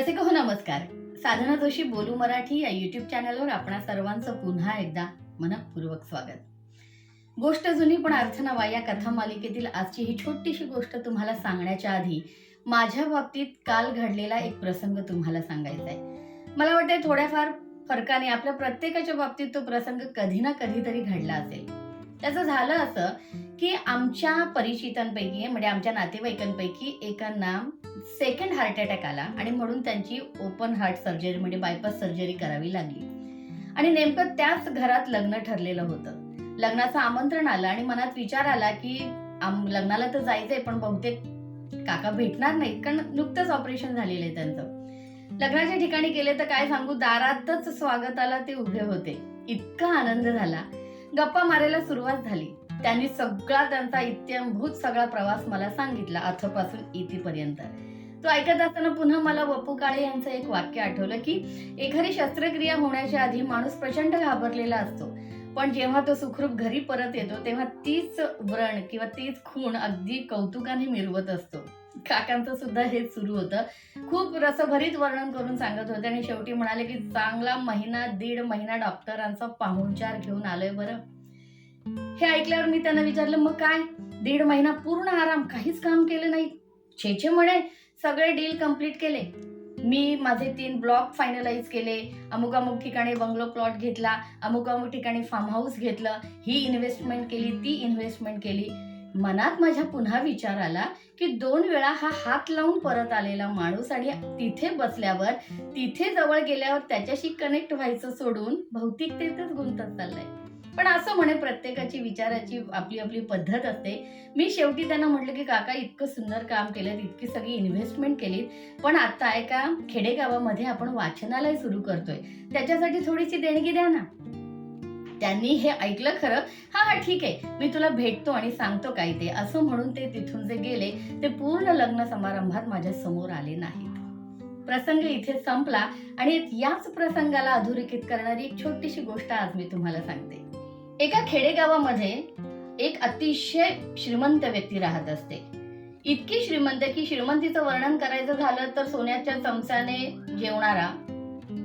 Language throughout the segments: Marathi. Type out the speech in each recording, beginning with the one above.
रसिक हो नमस्कार. साधना जोशी बोलू मराठी या युट्यूब चॅनलवर आपणा सर्वांचं पुन्हा एकदा मनपूर्वक स्वागत. गोष्ट जुनी पण अर्थ नवा या कथा मालिकेतील आजची ही छोटीशी गोष्ट तुम्हाला सांगण्याच्या आधी माझ्या बाबतीत काल घडलेला एक प्रसंग तुम्हाला सांगायचा आहे. मला वाटतं थोड्याफार फरकाने आपल्या प्रत्येकाच्या बाबतीत तो प्रसंग कधी ना कधीतरी घडला असेल. त्याचं झालं असं की आमच्या परिचितांपैकी म्हणजे आमच्या नातेवाईकांपैकी एकांना सेकंड हार्ट अटॅक आला आणि म्हणून त्यांची ओपन हार्ट सर्जरी म्हणजे बायपास सर्जरी करावी लागली. आणि नेमकं त्याच घरात लग्न ठरलेलं होतं. लग्नाचं आमंत्रण आलं आणि मनात विचार आला की आम- लग्नाला तर जायचंय पण बहुतेक काका भेटणार नाहीत कारण नुकतंच ऑपरेशन झालेलं आहे त्यांचं. लग्नाच्या ठिकाणी गेले तर काय सांगू दारातच स्वागताला ते उभे होते. इतका आनंद झाला. गप्पा मारायला सुरुवात झाली. त्यांनी सगळा त्यांचा इत्यंभूत सगळा प्रवास मला सांगितला अथपासून इथेपर्यंत. तो ऐकत असताना पुन्हा मला वपू काळे यांचं एक वाक्य आठवलं की एखादी शस्त्रक्रिया होण्याच्या आधी माणूस प्रचंड घाबरलेला असतो. पण जेव्हा तो सुखरूप घरी परत येतो तेव्हा तीच व्रण किंवा तीच खूण अगदी कौतुकाने मिरवत असतो. काकांचं सुद्धा हेच सुरू होतं. खूप रसभरीत वर्णन करून सांगत होते आणि शेवटी म्हणाले की चांगला महिना दीड महिना डॉक्टरांचा पाहुणचार घेऊन आलोय बरं. हे ऐकल्यावर मी त्यांना विचारलं मग काय? दीड महिना पूर्ण आराम काहीच काम केलं नाही? छेछे म्हणे सगळे डील कंप्लीट केले. मी माझे तीन ब्लॉक फायनलाइज केले. अमुक अमुक ठिकाणी बंगलो प्लॉट घेतला अमुक अमुक ठिकाणी फार्म हाऊस घेतलं. ही इन्व्हेस्टमेंट केली ती इन्व्हेस्टमेंट केली. मनात माझ्या पुन्हा विचार आला की दोन वेळा हा हात लावून परत आलेला माणूस आणि तिथे बसल्यावर तिथे जवळ गेल्यावर त्याच्याशी कनेक्ट व्हायचं सोडून भौतिकतेतच गुंतत चाललंय. पण असं म्हणे प्रत्येकाची विचाराची आपली आपली पद्धत असते. मी शेवटी त्यांना म्हटलं की काका इतकं सुंदर काम केलं इतकी सगळी इन्व्हेस्टमेंट केली पण आता एका खेडेगावामध्ये आपण वाचनालय सुरू करतोय. त्याच्यासाठी थोडीशी देणगी द्या ना. त्यांनी हे ऐकलं खरं? हा हा ठीक आहे. मी तुला भेटतो आणि सांगतो काय ते. असं म्हणून ते तिथून जे गेले ते पूर्ण लग्न समारंभात माझ्यासमोर आले नाहीत. प्रसंग इथे संपला आणि याच प्रसंगाला अधोरेखित करणारी एक छोटीशी गोष्ट आज मी तुम्हाला सांगते. एका खेडेगावामध्ये एक अतिशय श्रीमंत व्यक्ती राहत असते. इतकी श्रीमंत की श्रीमंतीचं वर्णन करायचं झालं तर सोन्याच्या चमच्याने जेवणारा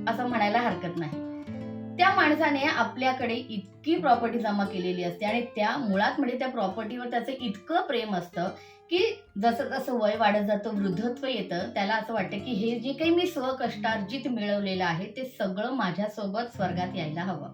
असं म्हणायला हरकत नाही. त्या माणसाने आपल्याकडे इतकी प्रॉपर्टी जमा केलेली असते आणि त्या मुळात म्हणजे त्या प्रॉपर्टीवर त्याचं इतकं प्रेम असतं की जसं जसं वय वाढत जातं वृद्धत्व येतं त्याला असं वाटतं की हे जे काही मी स्वकष्टार्जित मिळवलेलं आहे ते सगळं माझ्यासोबत स्वर्गात यायला हवं.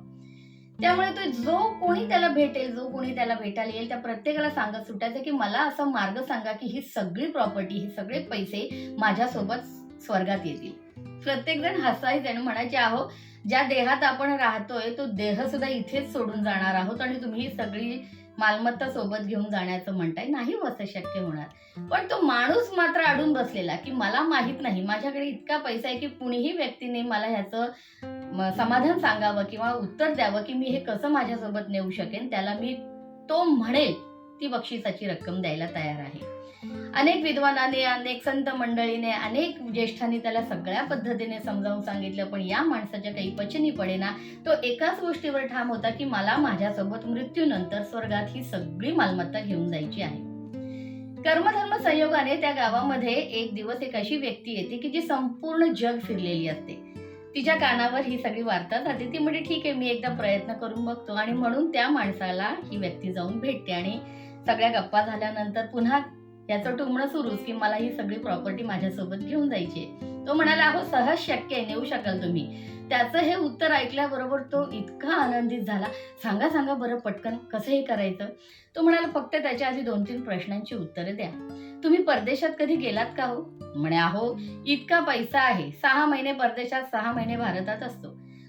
त्यामुळे तो जो कोणी त्याला भेटेल जो कोणी त्याला भेटायला येईल त्या प्रत्येकाला सांगत सुटायचं की मला असा मार्ग सांगा की ही सगळी प्रॉपर्टी हे सगळे पैसे माझ्यासोबत स्वर्गात येतील. प्रत्येक जण हसायचे आणि म्हणायचे आहो ज्या देहात आपण राहतोय तो देह सुद्धा इथेच सोडून जाणार आहोत आणि तुम्ही सगळी मालमत्ता सोबत घेऊन जाण्याचं म्हणताय. नाही हो, असं शक्य होणार. पण तो माणूस मात्र अडून बसलेला की मला माहीत नाही. माझ्याकडे इतका पैसा आहे की कुणीही व्यक्तीने मला ह्याचं समाधान सांगावं किंवा उत्तर द्यावं की मी हे कसं माझ्यासोबत नेऊ शकेन त्याला मी तो म्हणेल ती बक्षिसाची रक्कम द्यायला तयार आहे. अनेक विद्वानाने अनेक संत मंडळीने अनेक ज्येष्ठांनी त्याला सगळ्या पद्धतीने समजावून सांगितलं पण या माणसाच्या काही पचनी पडेना. तो एकाच गोष्टीवर ठाम होता की मला माझ्यासोबत मृत्यूनंतर स्वर्गात ही सगळी मालमत्ता घेऊन जायची आहे. कर्मधर्म संयोगाने त्या गावामध्ये एक दिवस एक अशी व्यक्ती येते की जी संपूर्ण जग फिरलेली असते. तिच्या कानावर ही सगळी वार्ता जाते. ती म्हणजे ठीक आहे मी एकदा प्रयत्न करून बघतो. आणि म्हणून त्या माणसाला ही व्यक्ती जाऊन भेटते आणि सगळ्या गप्पा झाल्यानंतर पुन्हा याचं टुमणं सुरूच की मला ही सगळी प्रॉपर्टी माझ्यासोबत घेऊन जायची तो म्हणाला अहो सहज शक्य आहे नेऊ शकाल तुम्ही. त्याचं हे उत्तर ऐकल्याबरोबर तो इतका आनंदित झाला. सांगा सांगा बरं पटकन कसं हे करायचं? तो म्हणाला फक्त त्याच्या आधी दोन तीन प्रश्नांची उत्तरं द्या. तुम्ही परदेशात कधी गेलात का हो? म्हणे अहो इतका पैसा आहे. सहा महिने परदेशात सहा महिने भारतात असतो.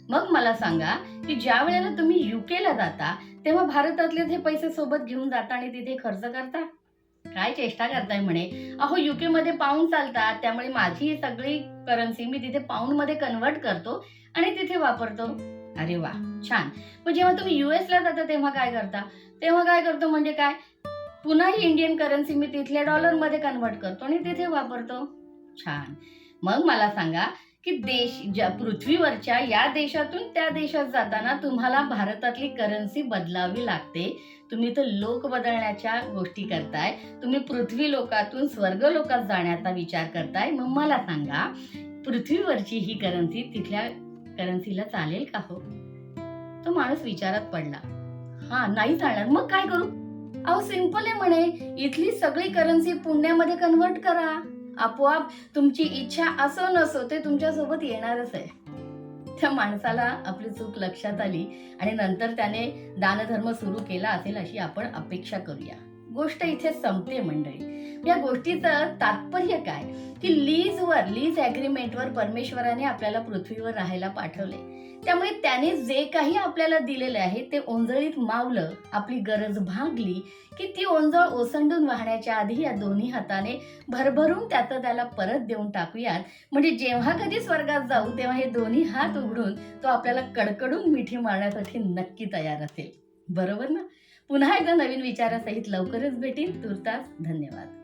मग मला सांगा की ज्या वेळेला तुम्ही युकेला जाता तेव्हा भारतातले ते पैसे सोबत घेऊन जाता आणि तिथे खर्च करता? काय चेष्टा करताय म्हणे? अहो युके मध्ये पाऊंड चालतात त्यामुळे माझी सगळी करन्सी मी तिथे पाऊंडमध्ये कन्वर्ट करतो आणि तिथे वापरतो. अरे वा छान. मग जेव्हा तुम्ही युएस ला जाता तेव्हा काय करता? तेव्हा काय करतो म्हणजे काय? पुन्हा ही इंडियन करन्सी मी तिथल्या डॉलरमध्ये कन्वर्ट करतो आणि तिथे वापरतो. छान. मग मला सांगा की देश ज्या पृथ्वीवरच्या या देशातून त्या देशात जाताना तुम्हाला भारतातली करन्सी बदलावी लागते. तुम्ही तर लोक बदलण्याच्या गोष्टी करताय. तुम्ही पृथ्वी लोकातून स्वर्ग लोकात जाण्याचा विचार करताय. मग मला सांगा पृथ्वीवरची ही करन्सी तिथल्या करन्सीला चालेल का हो? तो माणूस विचारात पडला. हा नाही चालणार. मग काय करू? अहो सिंपल आहे म्हणे. इथली सगळी करन्सी पुण्यामध्ये कन्वर्ट करा. आपोआप तुमची इच्छा असो नसो ते तुमच्यासोबत येणारच आहे. त्या माणसाला आपली चूक लक्षात आली आणि नंतर त्याने दानधर्म सुरू केला असेल अशी आपण अपेक्षा करूया. गोष्ट इथे संपते मंडळी. या गोष्टीचं तात्पर्य काय? की लीजवर लीज ॲग्रीमेंटवर परमेश्वराने आपल्याला पृथ्वीवर राहायला पाठवले. त्यामुळे त्याने जे काही आपल्याला दिलेले आहे ते ओंजळीत मावलं आपली गरज भागली की ती ओंजळ ओसंडून वाहण्याच्या आधी या दोन्ही हाताने भरभरून त्याचं त्याला परत देऊन टाकूयात. म्हणजे जेव्हा कधी स्वर्गात जाऊ तेव्हा हे दोन्ही हात उघडून तो आपल्याला कडकडून मिठी मारण्यासाठी नक्की तयार असेल. बरोबर ना? पुन्हा एकदा नवीन विचारासहित लवकरच भेटीन. तुर्तास धन्यवाद.